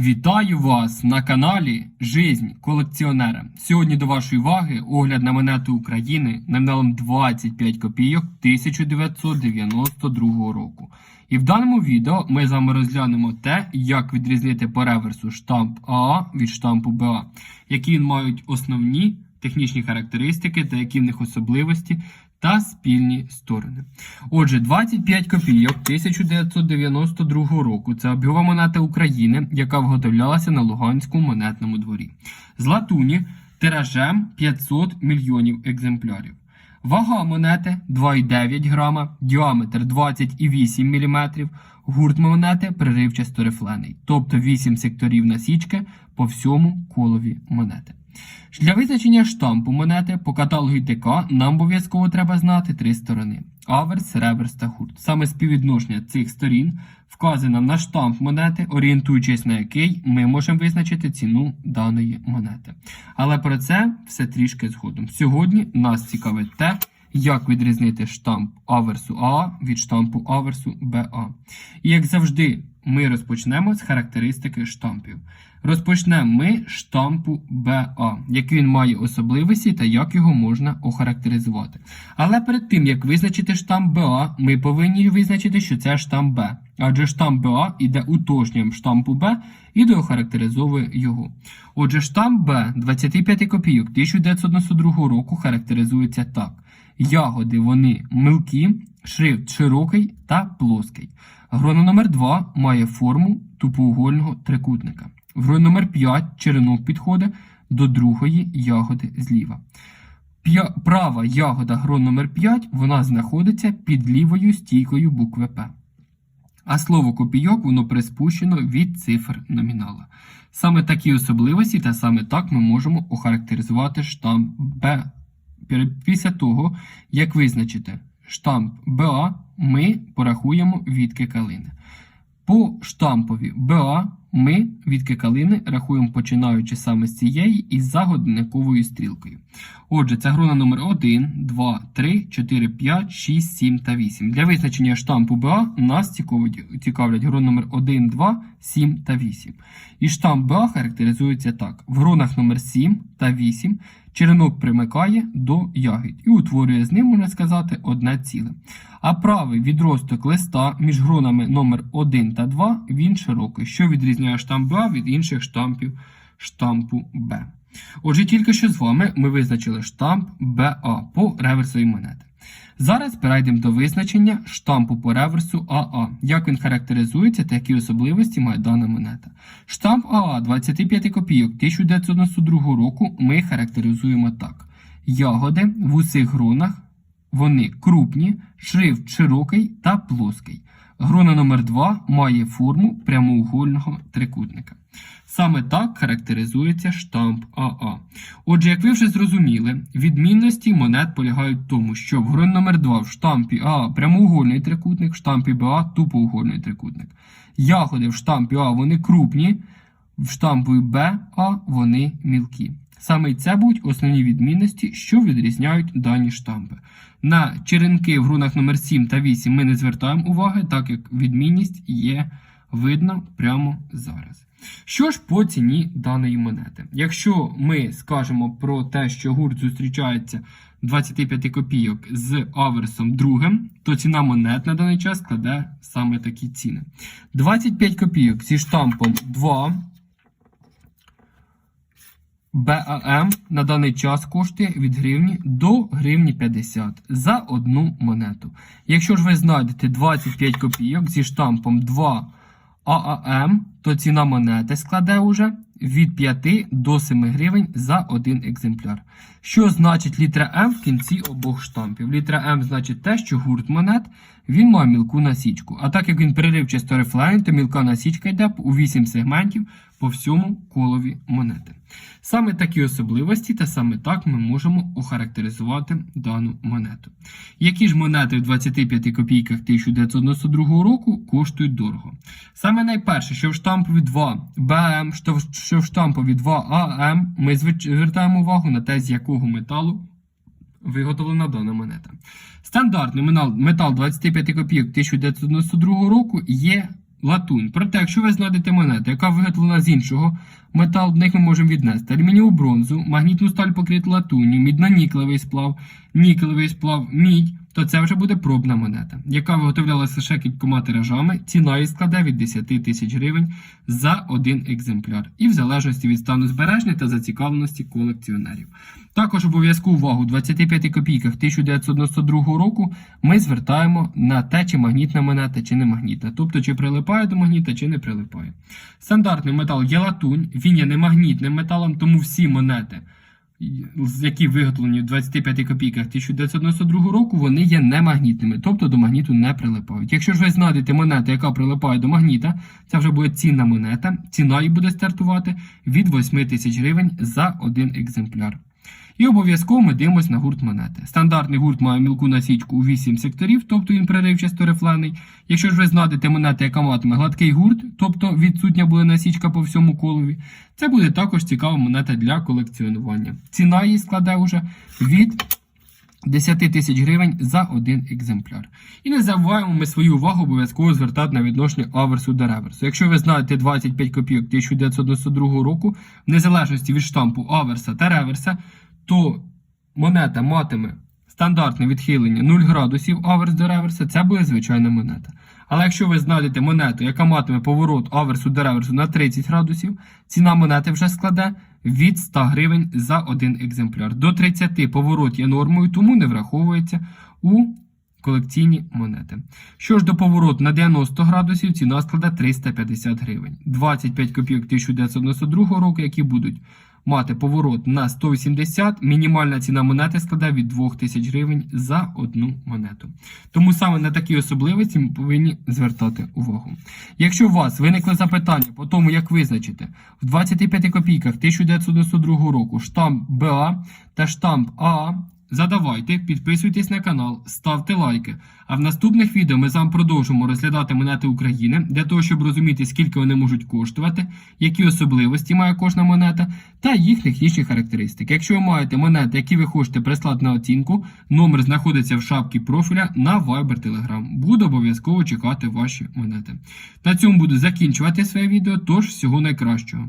Вітаю вас на каналі Жизнь колекціонера. Сьогодні до вашої уваги огляд на монету України номіналом 25 копійок 1992 року. І в даному відео ми з вами розглянемо те, як відрізнити по реверсу штамп АА від штампу БА, які мають основні технічні характеристики та які в них особливості та спільні сторони. Отже, 25 копійок 1992 року це обігова монета України, яка виготовлялася на Луганському монетному дворі. З латуні тиражем 500 мільйонів екземплярів. Вага монети 2,9 грама, діаметр 20,8 мм, гурт монети приривчасто рифлений, тобто 8 секторів насічки по всьому колові монети. Для визначення штампу монети по каталогу ІТК нам обов'язково треба знати три сторони: аверс, реверс та гурт. Саме співвідношення цих сторін вказує нам на штамп монети, орієнтуючись на який ми можемо визначити ціну даної монети. Але про це все трішки згодом. Сьогодні нас цікавить те, як відрізнити штамп аверсу А від штампу аверсу БА. І як завжди, ми розпочнемо з характеристики штампів. Розпочнемо ми штампу БА, які він має особливості та як його можна охарактеризувати. Але перед тим, як визначити штамп БА, ми повинні визначити, що це штамп Б. Адже штамп БА іде уточненням штампу Б і доохарактеризовує його. Отже, штамп Б 25 копійок 1992 року характеризується так. Ягоди вони милкі, шрифт широкий та плоский. Грона номер 2 має форму тупоугольного трикутника. В гроні номер 5 черенок підходить до другої ягоди зліва. Права ягода грон номер 5 вона знаходиться під лівою стійкою букви П. А слово копійок воно приспущено від цифр номінала. Саме такі особливості та саме так ми можемо охарактеризувати штамп Б. Після того, як визначити штамп БА, ми порахуємо відки калини. По штампові БА ми відки калини рахуємо починаючи саме з цієї і за годинниковою стрілкою. Отже, це грона номер 1, 2, 3, 4, 5, 6, 7 та 8. Для визначення штампу БА нас цікавлять грон номер 1, 2, 7 та 8. І штамп БА характеризується так: в гронах номер 7 та 8 черенок примикає до ягід і утворює з ним, можна сказати, одне ціле. А правий відросток листа між гронами номер 1 та 2 він широкий, що відрізняє штамп А від інших штампів штампу Б. Отже, тільки що з вами ми визначили штамп БА по реверсовій монети. Зараз перейдемо до визначення штампу по реверсу АА, як він характеризується та які особливості має дана монета. Штамп АА 25 копійок 1992 року ми характеризуємо так: ягоди в усіх гронах, вони крупні, шрифт широкий та плоский. Грона номер 2 має форму прямоугольного трикутника. Саме так характеризується штамп АА. Отже, як ви вже зрозуміли, відмінності монет полягають в тому, що в гроні номер 2 в штампі АА прямоугольний трикутник, в штампі БА тупоугольний трикутник. Ягоди в штампі А вони крупні, в штампі БА вони мілкі. Саме це будуть основні відмінності, що відрізняють дані штампи. На черенки в грунах номер 7 та 8 ми не звертаємо уваги, так як відмінність є видна прямо зараз. Що ж по ціні даної монети? Якщо ми скажемо про те, що гурт зустрічається 25 копійок з аверсом другим, то ціна монет на даний час складе саме такі ціни. 25 копійок зі штампом 2. БАМ на даний час коштує від гривні до гривні 50 за одну монету. Якщо ж ви знайдете 25 копійок зі штампом 2 ААМ, то ціна монети складе уже від 5 до 7 гривень за один екземпляр. Що значить літера М в кінці обох штампів? Літера М значить те, що гурт монет він має мілку насічку. А так як він переривчасто рефлайн, то мілка насічка йде у 8 сегментів по всьому колові монети. Саме такі особливості та саме так ми можемо охарактеризувати дану монету. Які ж монети в 25 копійках 1992 року коштують дорого? Саме найперше, що в штампові 2 БМ, що в штампові 2 АМ, ми звертаємо увагу на те, з якого металу виготовлена дана монета. Стандартний метал 25 копійок 1992 року є латунь. Проте, якщо ви знайдете монету, яка виготовлена з іншого металу, до них ми можемо віднести алюмінієву бронзу, магнітну сталь покриту латунню, мідно-нікелевий сплав, нікелевий сплав, мідь, то це вже буде пробна монета, яка виготовлялася лише кількома тиражами. Ціна її складе від 10 тисяч гривень за один екземпляр, і в залежності від стану збереження та зацікавленості колекціонерів. Також обов'язкову увагу у 25 копійках 1992 року ми звертаємо на те, чи магнітна монета, чи не магнітна, тобто чи прилипає до магніта, чи не прилипає. Стандартний метал є латунь, він є немагнітним металом, тому всі монети, які виготовлені в 25 копійках 1992 року, вони є немагнітними, тобто до магніту не прилипають. Якщо ж ви знайдете монету, яка прилипає до магніта, це вже буде цінна монета, ціна її буде стартувати від 8 тисяч гривень за один екземпляр. І обов'язково ми дивимося на гурт монети. Стандартний гурт має мілку насічку у 8 секторів, тобто він преривчасто рифлений. Якщо ж ви знайдете монету, яка матиме гладкий гурт, тобто відсутня буде насічка по всьому колові, це буде також цікава монета для колекціонування. Ціна її складе вже від 10 тисяч гривень за один екземпляр. І не забуваємо ми свою увагу обов'язково звертати на відношення аверсу до реверсу. Якщо ви знаєте 25 копійок 1992 року, в незалежності від штампу аверса та реверса, то монета матиме стандартне відхилення 0 градусів аверс до реверса, це буде звичайна монета. Але якщо ви знайдете монету, яка матиме поворот аверсу до реверсу на 30 градусів, ціна монети вже складе від 100 гривень за один екземпляр. До 30 поворот є нормою, тому не враховується у колекційні монети. Що ж до повороту на 90 градусів, ціна складе 350 гривень. 25 копійок 1992 року, які будуть мати поворот на 180, мінімальна ціна монети складає від 2000 гривень за одну монету. Тому саме на такі особливості ми повинні звертати увагу. Якщо у вас виникли запитання по тому, як визначити в 25 копійках 1992 року штамп БА та штамп АА, Задавайте, підписуйтесь на канал, ставте лайки. А в наступних відео ми з вами продовжимо розглядати монети України для того, щоб розуміти, скільки вони можуть коштувати, які особливості має кожна монета та їх технічні характеристики. Якщо ви маєте монети, які ви хочете прислати на оцінку, номер знаходиться в шапці профіля на Viber Telegram. Буду обов'язково чекати ваші монети. На цьому буду закінчувати своє відео, тож всього найкращого.